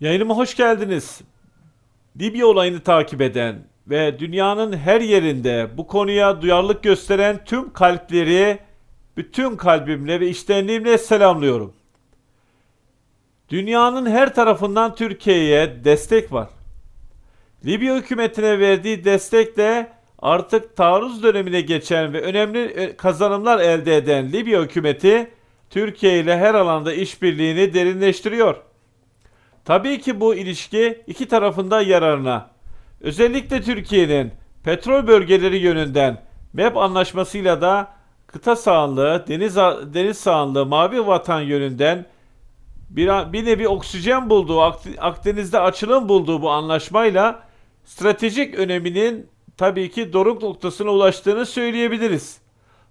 Yayınıma hoş geldiniz. Libya olayını takip eden ve dünyanın her yerinde bu konuya duyarlılık gösteren tüm kalpleri bütün kalbimle ve içtenliğimle selamlıyorum. Dünyanın her tarafından Türkiye'ye destek var. Libya hükümetine verdiği destekle artık taarruz dönemine geçen ve önemli e, kazanımlar elde eden Libya hükümeti Türkiye ile her alanda işbirliğini derinleştiriyor. Tabii ki bu ilişki iki tarafında yararına. Özellikle Türkiye'nin petrol bölgeleri yönünden MEP anlaşmasıyla da kıta sahanlığı, deniz, deniz sahanlığı, mavi vatan yönünden bir, bir nevi oksijen bulduğu, Ak- Akdeniz'de açılım bulduğu bu anlaşmayla stratejik öneminin tabii ki doruk noktasına ulaştığını söyleyebiliriz.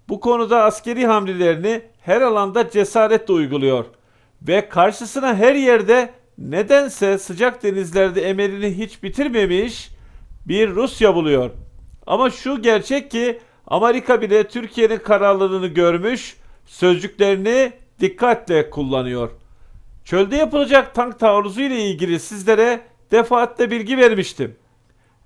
Bu konuda askeri hamlelerini her alanda cesaretle uyguluyor ve karşısına her yerde nedense sıcak denizlerde emelini hiç bitirmemiş bir Rusya buluyor. Ama şu gerçek ki Amerika bile Türkiye'nin kararlılığını görmüş, sözcüklerini dikkatle kullanıyor. Çölde yapılacak tank taarruzu ile ilgili sizlere defaatle bilgi vermiştim.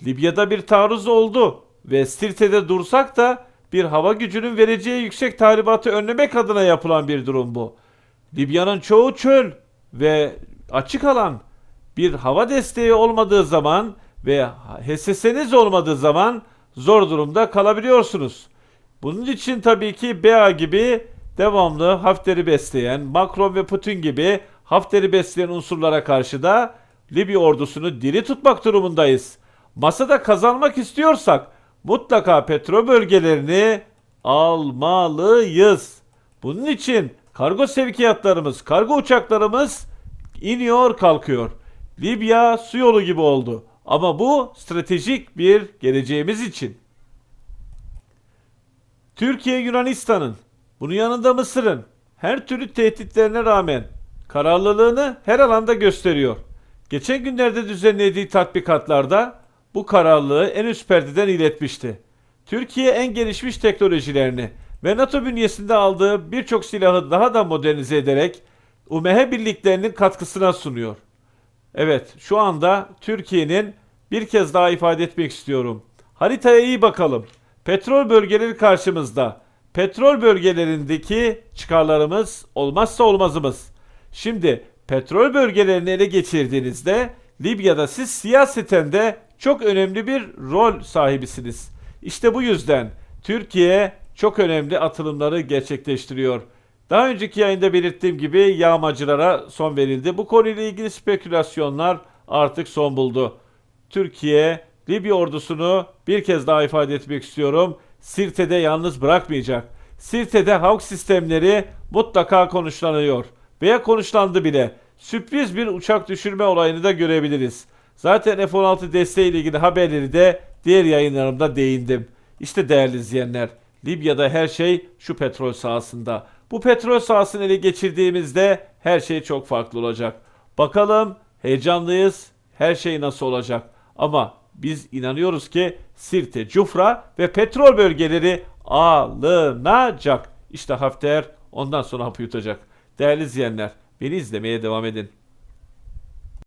Libya'da bir taarruz oldu ve Sirte'de dursak da bir hava gücünün vereceği yüksek tahribatı önlemek adına yapılan bir durum bu. Libya'nın çoğu çöl ve açık alan bir hava desteği olmadığı zaman ve HSS'niz olmadığı zaman zor durumda kalabiliyorsunuz. Bunun için tabii ki BA gibi devamlı Hafter'i besleyen, Macron ve Putin gibi Hafter'i besleyen unsurlara karşı da Libya ordusunu diri tutmak durumundayız. Masada kazanmak istiyorsak mutlaka petrol bölgelerini almalıyız. Bunun için kargo sevkiyatlarımız, kargo uçaklarımız iniyor kalkıyor. Libya su yolu gibi oldu. Ama bu stratejik bir geleceğimiz için. Türkiye Yunanistan'ın, bunun yanında Mısır'ın her türlü tehditlerine rağmen kararlılığını her alanda gösteriyor. Geçen günlerde düzenlediği tatbikatlarda bu kararlılığı en üst perdeden iletmişti. Türkiye en gelişmiş teknolojilerini ve NATO bünyesinde aldığı birçok silahı daha da modernize ederek UMH birliklerinin katkısına sunuyor. Evet, şu anda Türkiye'nin bir kez daha ifade etmek istiyorum. Haritaya iyi bakalım. Petrol bölgeleri karşımızda. Petrol bölgelerindeki çıkarlarımız olmazsa olmazımız. Şimdi petrol bölgelerini ele geçirdiğinizde Libya'da siz siyaseten de çok önemli bir rol sahibisiniz. İşte bu yüzden Türkiye çok önemli atılımları gerçekleştiriyor. Daha önceki yayında belirttiğim gibi yağmacılara son verildi. Bu konuyla ilgili spekülasyonlar artık son buldu. Türkiye Libya ordusunu bir kez daha ifade etmek istiyorum. Sirte'de yalnız bırakmayacak. Sirte'de halk sistemleri mutlaka konuşlanıyor. Veya konuşlandı bile. Sürpriz bir uçak düşürme olayını da görebiliriz. Zaten F-16 desteğiyle ilgili haberleri de diğer yayınlarımda değindim. İşte değerli izleyenler, Libya'da her şey şu petrol sahasında. Bu petrol sahasını ele geçirdiğimizde her şey çok farklı olacak. Bakalım heyecanlıyız. Her şey nasıl olacak? Ama biz inanıyoruz ki Sirte, Cufra ve petrol bölgeleri alınacak. İşte Hafter ondan sonra hapı yutacak. Değerli izleyenler, beni izlemeye devam edin.